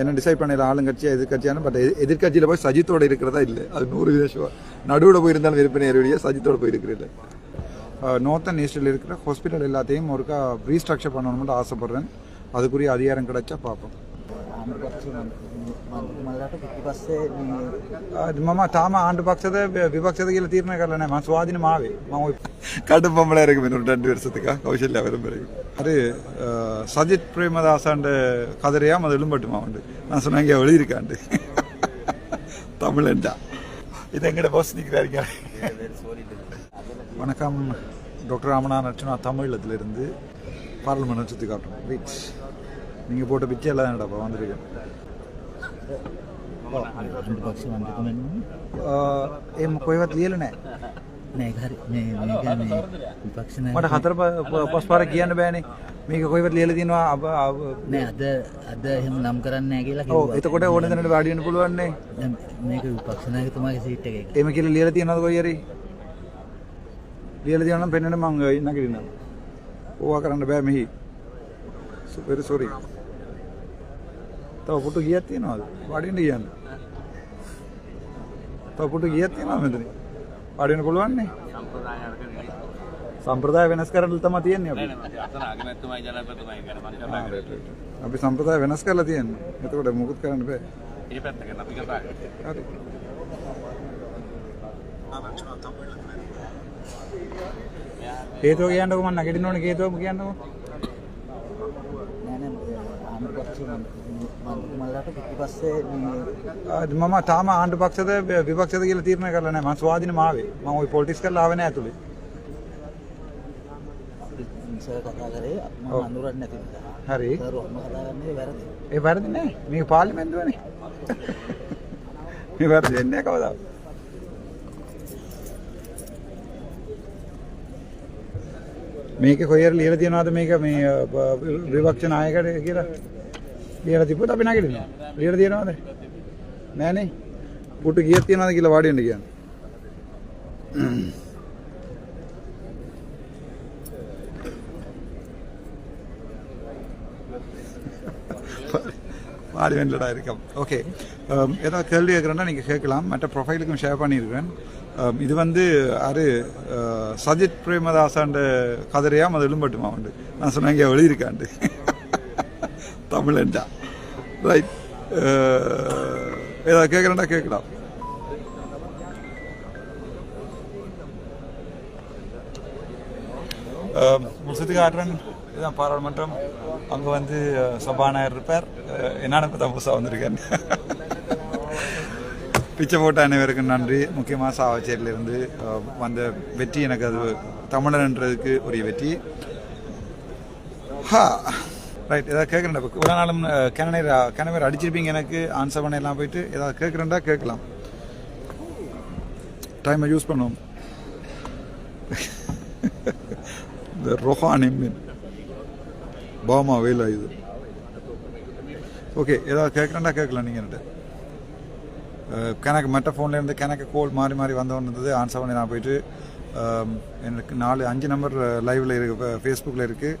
என்ன டிசைட் பண்ணல ஆளுங்கட்சியா எதிர்கட்சியான பட் எதிர்கட்சியில் போய் சஜித்தோட இருக்கிறதா இல்லை? அது நூறு வீதம் நடுவில் போயிருந்தாலும் விற்பனை ஏறிய சஜித்தோட போயிருக்கிறது நோர்த்தன் ஈஸ்டில் இருக்கிற ஹாஸ்பிட்டல் எல்லாத்தையும் ஒருக்கா ரீஸ்ட்ரக்சர் பண்ணணும்னு ஆசைப்பட்றேன். அதுக்குரிய அதிகாரம் கிடைச்சா பார்ப்போம். ආණ්ඩුපක්ෂ මන්ත්‍රතුමලට පිටිපස්සේ මේ මම තාම ආණ්ඩු පක්ෂද විපක්ෂද කියලා තීරණය කරලා නැහැ මම ස්වාධීන මාවේ මම කඩ බම්බල இருக்கு இன்னொரு ரெண்டு வருஷத்துக்கா கௌசல்யா விரும்புறேன் அது அஹ், சஜித் பிரேமதாசாண்ட கதிரையா அது எழும்பட்டுமா உண்டு நான் சொன்னேன் இங்கே எழுதியிருக்காண்டு தமிழன்டா இது எங்கட பாஸ் நிற்கிறாருங்க வணக்கம் டாக்டர் ராமநாதன் அர்ச்சனா தமிழத்திலிருந்து பார்லிமெண்ட் சுற்றி காட்டுறோம் வெயிட் நீங்கள் போட்ட பிச்சை எல்லாம் என்னடாப்பா வந்திருக்கேன் ඒ කොයිවත් ලියල නෑ මේ මේ මට හතර පස් පාර කියන්න බෑනේ. මේක කොයිවත් ලියල තිනවා අප නෑ අද අද එහෙම නම් කරන්න කියලා. එතකොට ඕන දනට වාඩියන්න පුළුවන්නේ. මේක විපක්ෂ නායකතුමාගේ සීට් එක. එම කියල ලියල තියනද කොයිරි ලියල තියනම් පෙන්න්නට මංග ඉන්නකිරන්න ඕවා කරන්න බෑ මෙහි. සුපෙර සොරි තව පුටු ගියක් තියනවාද? වඩින්න කියන්න. තව පුටු ගියක් තියනවා මෙතන. වඩින්න පුළුවන් නේ? සම්ප්‍රදාය වෙනස් කරලා තමයි තියන්නේ අපි. අපි සම්ප්‍රදාය වෙනස් කරලා තියන්නේ. එතකොට මොකුත් කරන්න බෑ. ඒ පැත්ත ගැන අපි කතා කරමු. හරි. හේතුව කියන්නකො මම නැගිටින්න ඕනේ හේතුවම කියන්නකො. නෑ නෑ. ආමර පස්සෙ නම් මම තාම ආණ්ඩු පක්ෂද විපක්ෂද කියලා තීරණය කරලා නැහැ. මම ස්වාධීන මාවේ. මම ওই පොලිටික්ස් කරලා ආවේ නැහැ ඇතුලේ. සර් කතා කරේ මම. අඳුරන්නේ නැති නිසා. හරි. සර් ඔහොම කතා කරන්නේ වැරදි. ඒ වැරදි නෑ. මේක පාර්ලිමේන්තුවනේ මේ වැරදි වෙන්නේ නැහැ කවදාවත්. මේක කොහෙර ලියලා තියනවාද මේක? මේ විපක්ෂ නායකට කියලා ලියලා තිබ්බොත් අපි නැගිටිනවා ලියලා තියනවාද නෑනේ පුටු කීයක් තියනවාද කියලා වාඩි වෙන්න කියන්නේ பார்லிமெண்ட்டில் இருக்கோம் ஓகே ஏதாவது கேள்வி கேட்குறேன்னா நீங்கள் கேட்கலாம் மற்ற ப்ரொஃபைலுக்கும் ஷேர் பண்ணியிருக்கிறேன் Um, இது வந்து யாரு uh, சஜித் பிரேமதாசாண்ட கதிரையா அது எழும்பட்டுமா உண்டு நான் சொன்னேன் இங்கே எழுதியிருக்காண்டு தமிழன்டா ரைட் ஏதாவது கேட்குறேன்டா கேட்கலாம் முடிச்சது காட்டுறேன் இதுதான் பாராளுமன்றம் அங்கே வந்து சபாநாயகர் இருப்பார் அஹ், என்னன்னு பார்த்தா புதுசாக வந்திருக்கேன் பிச்சை போட்ட அனைவருக்கும் நன்றி முக்கியமாக சாவச்சேரியிலிருந்து வந்த வெற்றி எனக்கு அது தமிழன்ன்றதுக்கு உரிய வெற்றி ஹா ரைட் ஏதாவது கேட்குறேன்டா இப்போ இவ்வளோ நாளும் கிணநீர் கிணவர் அடிச்சிருப்பீங்க எனக்கு ஆன்சர் பண்ணலாம் போயிட்டு ஏதாவது கேட்குறேன்டா கேட்கலாம். டைமை யூஸ் பண்ணுவோம். இந்த ரொஹான் மீன் பாமா வெயில் இது. ஓகே ஏதாவது கேட்குறேன்டா கேட்கலாம் நீங்கள் என்கிட்ட கணக்கு மற்ற ஃபோன்லேருந்து கணக்கு கோல் மாறி மாறி வந்தவன் இருந்தது ஆன்சர் பண்ணி நான் போயிட்டு எனக்கு நாலு அஞ்சு நம்பர் லைவில் இருக்கு ஃபேஸ்புக்கில் இருக்குது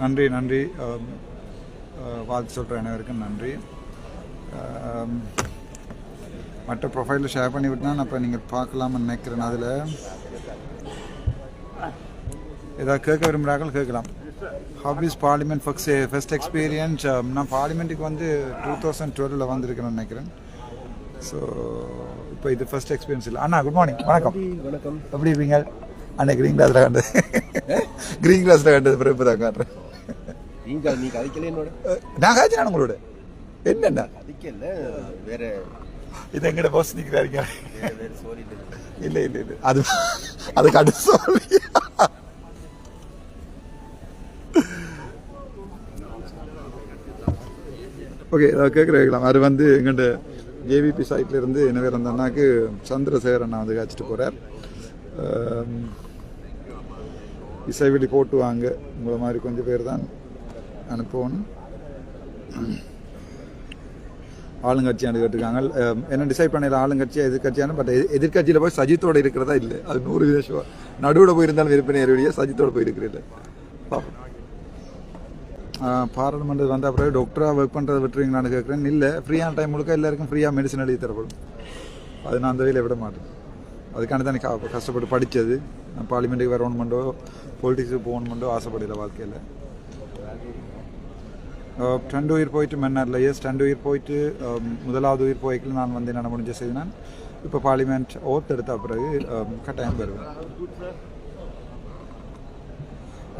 நன்றி நன்றி. வாழ்த்து சொல்கிற அனைவருக்கும் நன்றி. மற்ற ப்ரொஃபைலில் ஷேர் பண்ணி விட்டுனா அப்போ நீங்கள் பார்க்கலாம்னு நினைக்கிறேன் அதில். ஏதாவது கேட்க விரும்புகிறார்கள் கேட்கலாம். How is parliament first experience நான் பார்லிமெண்ட்டுக்கு வந்து டூ தௌசண்ட் டுவெலில் வந்திருக்கிறேன்னு நினைக்கிறேன். ஸோ இப்போ இது ஃபர்ஸ்ட் எக்ஸ்பீரியன்ஸ் இல்லை. அண்ணா குட் மார்னிங் வணக்கம். வணக்கம். எப்படி இருப்பீங்க அண்ணா க்ரீன் கிளாஸில் கண்டது. க்ரீன் கிளாஸில் கண்டது பிறகு இப்போ தான் காட்டுறேன். நீங்க நீ கதைக்கல என்னோட. நான் காய்ச்சினா உங்களோட? என்னென்ன? கதைக்கல வேற இது எங்கட பாஸ் சோரி இல்லை இல்லை இல்லை. அது அது கடைசி சொல்லி ஓகே கேட்குறேன் அது வந்து எங்கள்கிட்ட ஜேவிபி சைட்ல இருந்து என்ன பேர் அந்த அண்ணாக்கு சந்திரசேகர் அண்ணா வந்து காய்ச்சிட்டு போகிறார் இசைவெளி போட்டு வாங்க. உங்களை மாதிரி கொஞ்சம் பேர் தான் அனுப்பணும் ஆளுங்கட்சியாண்டு கேட்டிருக்காங்க. அஹ், என்ன டிசைட் பண்ணல ஆளுங்கட்சியா எதிர்கட்சியான பட் எதிர்கட்சியில் போய் சஜித்தோட இருக்கிறதா இல்லை? அது நூறு வீத ஷோ நடுவில் போயிருந்தாலும் விற்பனை ஏறிய சஜித்தோட போயிருக்கிறீல்ல பார்ப்போம் பாராளுமன்றம் வந்த பிறகு டாக்டராக ஒர்க் பண்ணுறதை விட்டுருவீங்களான்னு கேட்குறேன் இல்லை ஃப்ரீயான டைம் முழுக்க எல்லாருக்கும் ஃப்ரீயாக மெடிசன் எழுதி தரப்படும். அது நான் அந்த வழியில் விட மாட்டேன். அதுக்கான தான் கா- கஷ்டப்பட்டு படித்தது நான் பார்லிமெண்ட்டுக்கு வரணுமெண்டோ பொலிட்டிக்ஸுக்கு போகணுமெண்டோ ஆசைப்படல வாழ்க்கையில். ரெண்டு உயிர் போயிட்டு மன்னாரில் எஸ் ரெண்டு உயிர் போயிட்டு முதலாவது உயிர் போய்க்கில் நான் வந்து என்ன முடிஞ்ச செய்து நான் இப்போ பார்லிமெண்ட் ஓத் எடுத்த பிறகு கட்டாயம் பெறுவேன்.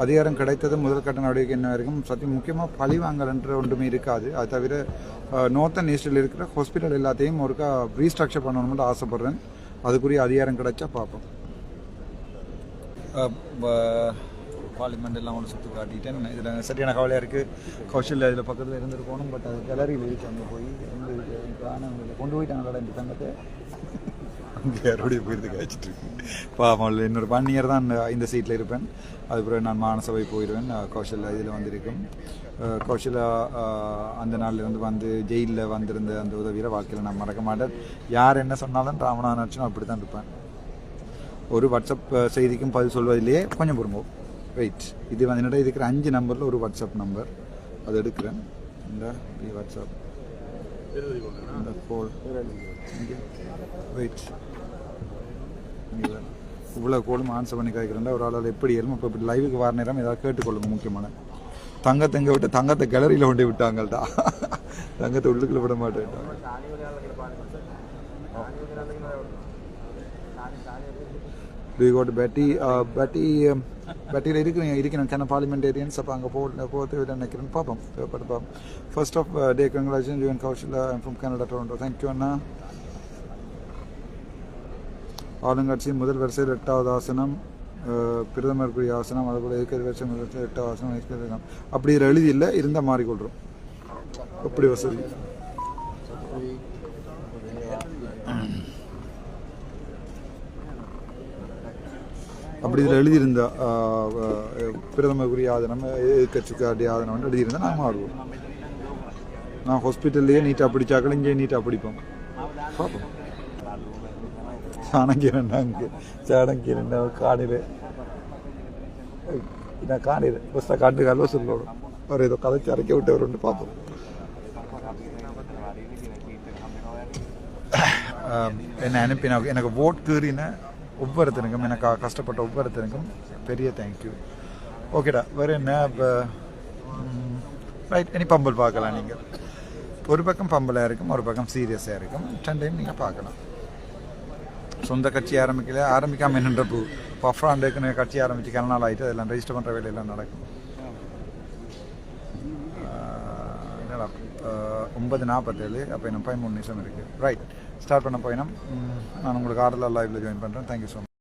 அதிகாரம் கிடைத்தது முதல் கட்ட நடவடிக்கை என்ன வரைக்கும் சத்தியம் முக்கியமாக பழி வாங்கலன்ற ஒன்றுமே இருக்காது. அது தவிர நார்த்தன் ஈஸ்டில் இருக்கிற ஹாஸ்பிட்டல் எல்லாத்தையும் ஒருக்கா ரீஸ்ட்ரக்சர் பண்ணணும்னு ஆசைப்பட்றேன். அதுக்குரிய அதிகாரம் கிடைச்சா பார்ப்போம். பார்லிமெண்ட் எல்லாம் ஒன்று சுற்றி காட்டிட்டேன் இதில் சரியான கவலையாக இருக்குது கௌஷல் இதில் பக்கத்தில் இருந்துருக்கணும் பட் அது கேலரியில் இருக்கு அங்கே போய் எங்கே கொண்டு போயிட்டாங்களா இந்த தங்கத்தை. அங்கே யாரோடைய போயிருந்து காய்ச்சிட்டு இருக்கு? பாவம் என்னோட ஒன் இயர் தான் இந்த- இந்த சீட்டில் இருப்பேன். அதுக்கப்புறம் நான் மானசபை போயிடுவேன். கௌஷல் இதில் வந்திருக்கும். கௌஷலா அந்த நாள்லேருந்து வந்து ஜெயிலில் வந்திருந்த அந்த உதவியில் வாழ்க்கையில் நான் மறக்க மாட்டேன். யார் என்ன சொன்னாலும் ராமநாதன் அப்படி தான் இருப்பேன். ஒரு வாட்ஸ்அப் செய்திக்கும் பதில் சொல்வதிலேயே கொஞ்சம் பொறுமோ? வெயிட் இது வந்து என்னடா இருக்கிற அஞ்சு நம்பரில் ஒரு வாட்ஸ்அப் நம்பர் அது எடுக்கிறேன். இந்த வாட்ஸ்அப் இந்த கோல் வெயிட் இவ்வளோ கோலும் ஆன்சர் பண்ணி கேட்குறேன் ஒரு ஆளால் எப்படி ஏறும்? இப்போ இப்படி லைவுக்கு வர நேரம் ஏதாவது கேட்டுக்கொள்ளுங்க முக்கியமான. தங்கத்தை இங்கே விட்டு தங்கத்தை கேலரியில் கொண்டு விட்டாங்கள்டா. தங்கத்தை உள்ளுக்குள்ள விட மாட்டேன்டா. டு யூ கோட் பேட்டி பேட்டி இருக்கிறீங்க இருக்கணும் கேன பார்லிமெண்டேரியன்ஸ் அப்போ அங்கே போ போகிறது நினைக்கிறேன். பார்ப்போம். பட் பார்ப்போம் first of day congratulation UN Kaushal from Canada Toronto thank you அண்ணா. ஆளுங்கட்சி முதல் வரிசையில் எட்டாவது ஆசனம் uh, பிரதமருக்குரிய ஆசனம் அதுபோல் இருக்கிற வருஷம் முதல் வரிசையில் எட்டாவது ஆசனம் இருக்கிறது அப்படி எழுதி இல்லை இருந்தால் மாறிக்கொள்கிறோம். அப்படி வசதி? அப்படி இதில் எழுதியிருந்தா பிரதமருக்குரிய ஆதனம் எதிர்கட்சிக்காரிய ஆதனம் எழுதியிருந்தா நாங்கள் மாறுவோம். நான் ஹாஸ்பிட்டல்லையே நீட்டாக பிடிச்சாக்கள் இங்கேயே நீட்டாக பிடிப்போம். பார்ப்போம். சாணங்கிரன் அங்கே? சாணங்கிரன் காணில் நான் காணில் பஸ்ஸாக காட்டு கல்வ சொல்லணும் அவர் ஏதோ கதைச்சு அரைக்க விட்டவர் பார்ப்போம். என்னை அனுப்பினா எனக்கு ஓட் கீறின ஒவ்வொருத்தனுக்கும் எனக்கு கஷ்டப்பட்ட ஒவ்வொருத்தனுக்கும் பெரிய தேங்க்யூ ஓகேடா வேறு என்ன? இப்போ ரைட் இனி பம்பல் பார்க்கலாம் நீங்கள் ஒரு பக்கம் பம்பலாக இருக்கும் ஒரு பக்கம் சீரியஸாக இருக்கும். ரெண்டையும் நீங்கள் பார்க்கலாம். சொந்த கட்சி ஆரம்பிக்கல ஆரம்பிக்காமல் என்னன்ற பூ. பஃப்ராண்டுக்குன்னு கட்சி ஆரம்பித்து கிள நாள் ஆகிட்டு அதெல்லாம் ரெஜிஸ்டர் பண்ணுற வேலையெல்லாம் நடக்கும். என்னடா ஒன்பது நாற்பத்தேழு அப்போ என்ன பதிமூணு நிமிஷம் இருக்குது ரைட் ஸ்டார்ட் பண்ண போயினோம் நான் உங்களுக்கு ஆறுதல் லைவில் ஜாயின் பண்ணுறேன் தேங்க்யூ ஸோ மச்